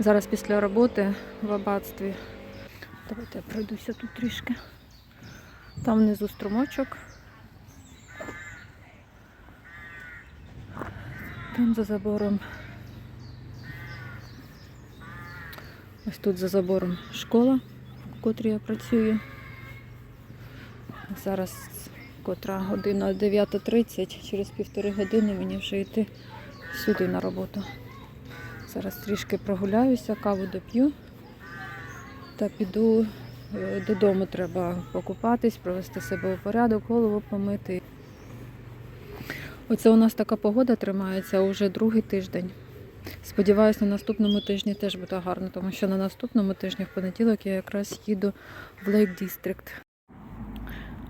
Зараз після роботи в аббатстві. Давайте я пройдуся тут трішки. Там внизу струмочок. Там за забором. Ось тут за забором школа, в котрій я працюю. Зараз котра година 9.30, через півтори години мені вже йти сюди на роботу. Зараз трішки прогуляюся, каву доп'ю та піду е, додому. Треба покупатись, привести себе у порядок, голову помити. Оце у нас така погода тримається уже другий тиждень. Сподіваюсь, на наступному тижні теж буде гарно, тому що на наступному тижні в понеділок я якраз їду в Лейк Дістрикт.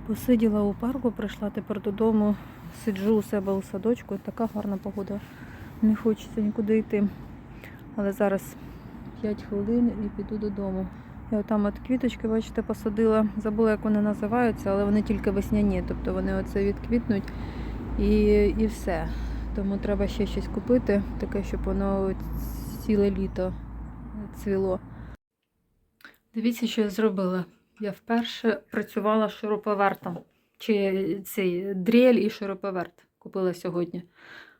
Посиділа у парку, прийшла тепер додому, сиджу у себе у садочку. Така гарна погода. Не хочеться нікуди йти. Але зараз 5 хвилин і піду додому. Я там от квіточки, бачите, посадила. Забула, як вони називаються, але вони тільки весняні. Тобто вони оце відквітнуть і, і все. Тому треба ще щось купити, таке, щоб воно ціле літо цвіло. Дивіться, що я зробила. Я вперше працювала шуруповертом. Чи цей дрель і шуруповерт купила сьогодні.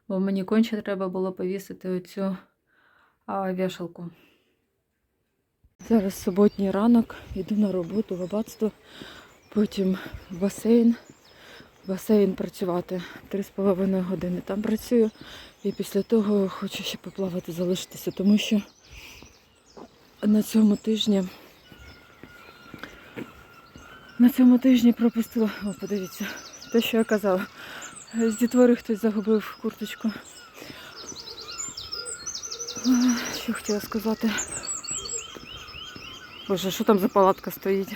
Бо мені конче треба було повісити оцю вішалку. Зараз суботній ранок, йду на роботу в аббатство, потім в басейн. В басейн працювати 3,5 години. Там працюю. І після того хочу ще поплавати, залишитися, тому що на цьому тижні на цьому тижні пропустила, о, подивіться, те, що я казала. З дітвори хтось загубив курточку. Що хотіла сказати? Боже, що там за палатка стоїть?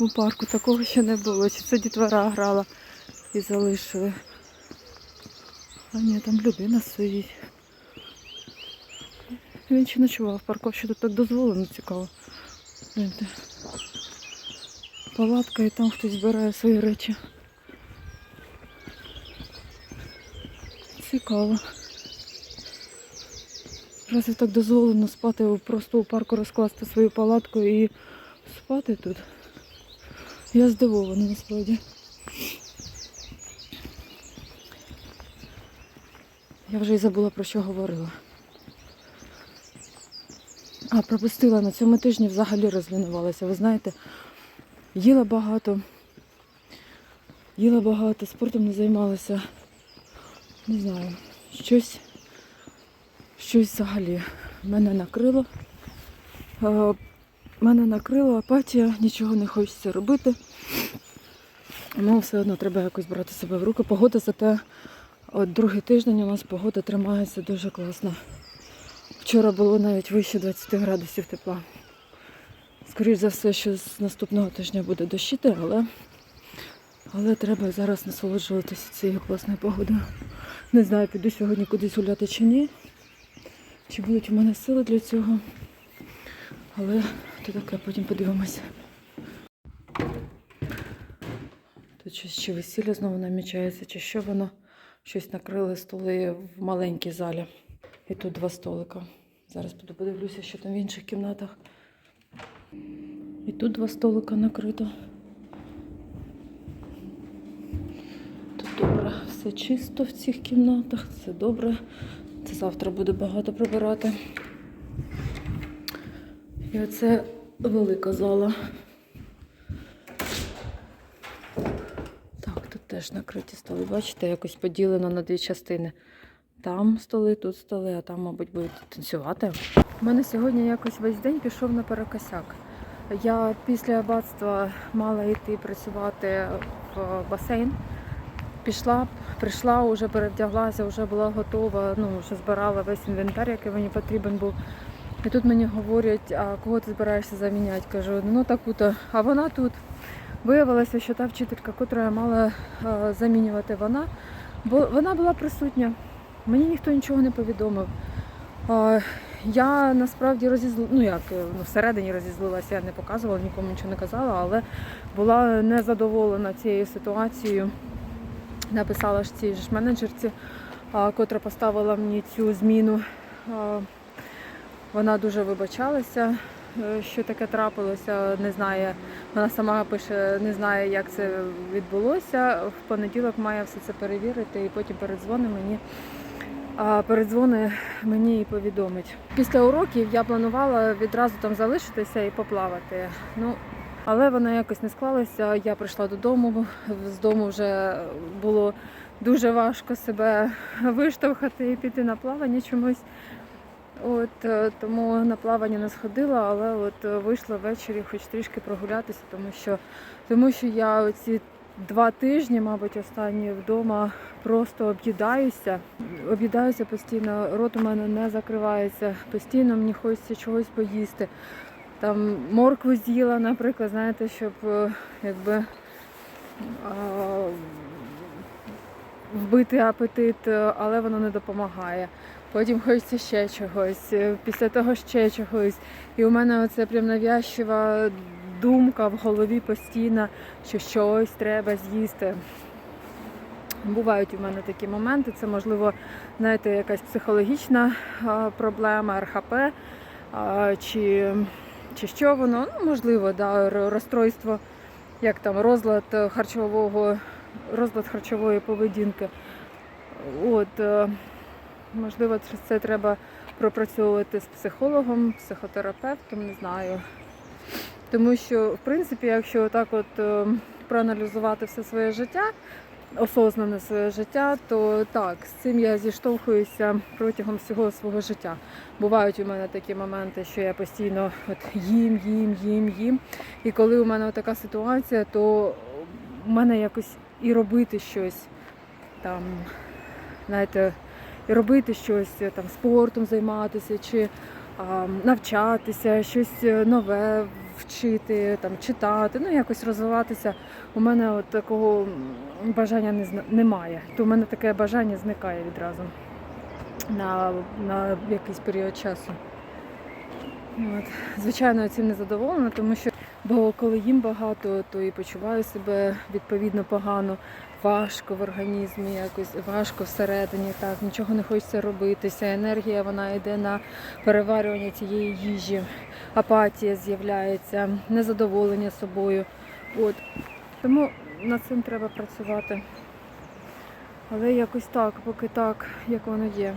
У парку такого ще не було. Чи це дітвора грала і залишили. А ні, там людина стоїть. Він чи ночував в парку, що тут так дозволено цікаво. Палатка і там хтось збирає свої речі. Цікаво. Разве так дозволено спати просто у парку розкласти свою палатку і спати тут? Я здивована насправді. Я вже й забула про що говорила. А, пропустила на цьому тижні взагалі розлінувалася. Ви знаєте, їла багато, їла багато, спортом не займалася. Не знаю, щось, щось взагалі мене накрило. Е, Мене накрила апатія, нічого не хочеться робити. Ну, все одно треба якось брати себе в руки. Погода зате от другий тиждень у нас погода тримається дуже класно. Вчора було навіть вище 20 градусів тепла. Скоріше за все, що з наступного тижня буде дощити, але, але треба зараз насолоджуватися цією класною погодою. Не знаю, піду сьогодні кудись гуляти чи ні. Чи будуть у мене сили для цього. Але то таке, потім подивимося. Тут щось чи весілля знову намічається, чи що воно щось накрили столи в маленькій залі. І тут два столика. Зараз піду подивлюся, що там в інших кімнатах. І тут два столика накрито. Тут добре, все чисто в цих кімнатах, це добре. Завтра буде багато прибирати. І оце велика зала. Так, тут теж накриті столи. Бачите, якось поділено на дві частини. Там столи, тут столи, а там, мабуть, будуть танцювати. У мене сьогодні якось весь день пішов на перекосяк. Я після аббатства мала йти працювати в басейн. Пішла, прийшла, вже перевдяглася, вже була готова, ну, вже збирала весь інвентар, який мені потрібен був. І тут мені говорять, а кого ти збираєшся заміняти? Кажу, ну таку-то. А вона тут. Виявилося, що та вчителька, котра мала е, замінювати вона, бо вона була присутня. Мені ніхто нічого не повідомив. Е, я насправді розізли... ну як е, ну, всередині розізлилася, я не показувала, нікому нічого не казала, але була незадоволена цією ситуацією. Написала ж цій ж менеджерці, котра поставила мені цю зміну Вона дуже вибачалася, е, що таке трапилося. Не знає, вона сама пише, не знає, як це відбулося. В понеділок має все це перевірити і потім передзвонить мені. Передзвони мені і повідомить. Після уроків я планувала відразу там залишитися і поплавати. Ну, але вона якось не склалася. Я прийшла додому. З дому вже було дуже важко себе виштовхати і піти на плавання чомусь. От е, тому на плавання не сходила, але от е, вийшла ввечері, хоч трішки прогулятися, тому що тому що я оці два тижні, мабуть, останні вдома просто об'їдаюся. Об'їдаюся постійно, рот у мене не закривається, постійно мені хочеться чогось поїсти. Там моркву з'їла, наприклад, знаєте, щоб е, якби вбити апетит, е, але воно не допомагає. Потім хочеться ще чогось, е, після того ще чогось. І у мене оце прям навязчива думка в голові постійно, що щось треба з'їсти. Бувають у мене такі моменти. Це можливо, знаєте, якась психологічна проблема, РХП, чи, чи що воно, ну, можливо, да, розстройство, як там розлад е, харчового, розлад харчової поведінки. От, е, можливо, це- треба пропрацьовувати з психологом, психотерапевтом, не знаю. Тому що, в принципі, якщо так от е, проаналізувати все своє життя, осознане своє життя, то так, з цим я зіштовхуюся протягом всього свого життя. Бувають у мене такі моменти, що я постійно от їм, їм, їм, їм. І коли у мене така ситуація, то в мене якось і робити щось там, знаєте, і робити щось там спортом займатися чи а, навчатися, щось нове вчити, там читати, ну якось розвиватися. У мене от такого бажання не зна- немає. То у мене таке бажання зникає відразу на, на якийсь період часу. От. Звичайно, я цим не задоволена, тому що бо коли їм багато, то і почуваю себе відповідно погано, важко в організмі, якось важко всередині, так, нічого не хочеться робити. Вся енергія вона йде на переварювання цієї їжі, апатія з'являється, незадоволення собою. От. Тому над цим треба працювати. Але якось так, поки так, як воно є.